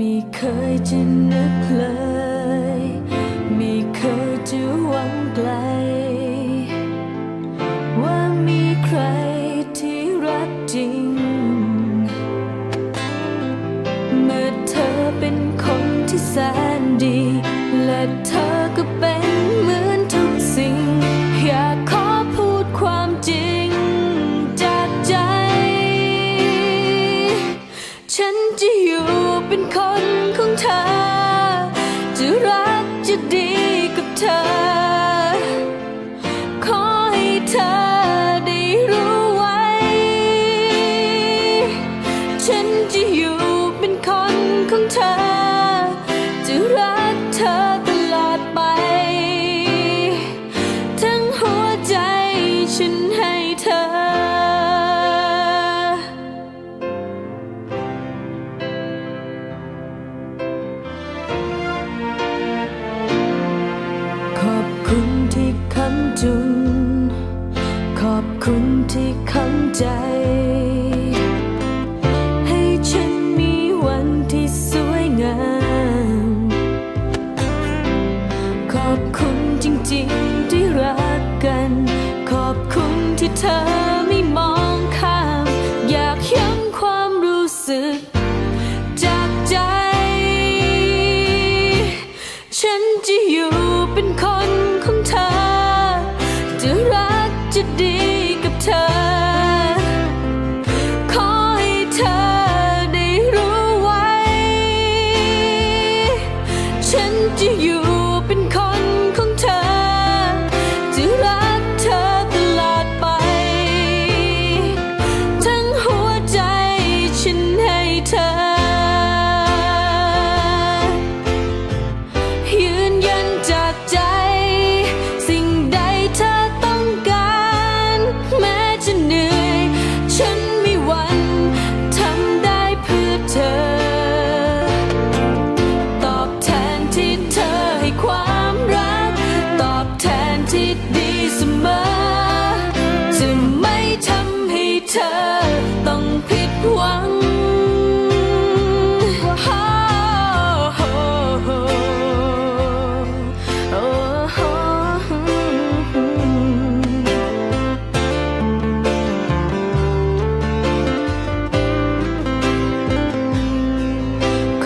ไม่เคยจะนึกเลย ไม่เคยจะหวังไกล ว่ามีใครที่รักจริง เมื่อเธอเป็นคนที่แสนดี และเธอ ของเธอ จะรักเธอตลอดไป ทั้งหัวใจฉันให้เธอ ขอบคุณที่คำจุน ขอบคุณที่คำใจ ที่เธอไม่มองข้าม อยากย้ำความรู้สึก จากใจ ฉันจะอยู่เป็นคนของเธอ จะรักจะดีกับเธอ เสมอ จะไม่ทำให้เธอต้องผิดหวัง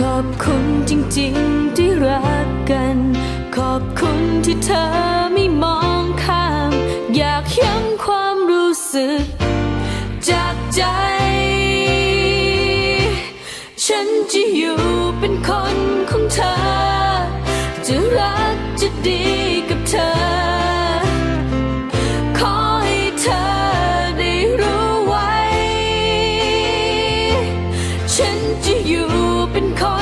ขอบคุณจริง ๆ ที่รักกัน ขอบคุณที่เธอ ฉันจะอยู่เป็นคนของเธอ จะรักจะดีกับเธอ ขอให้เธอได้รู้ไว้ ฉันจะอยู่เป็นคน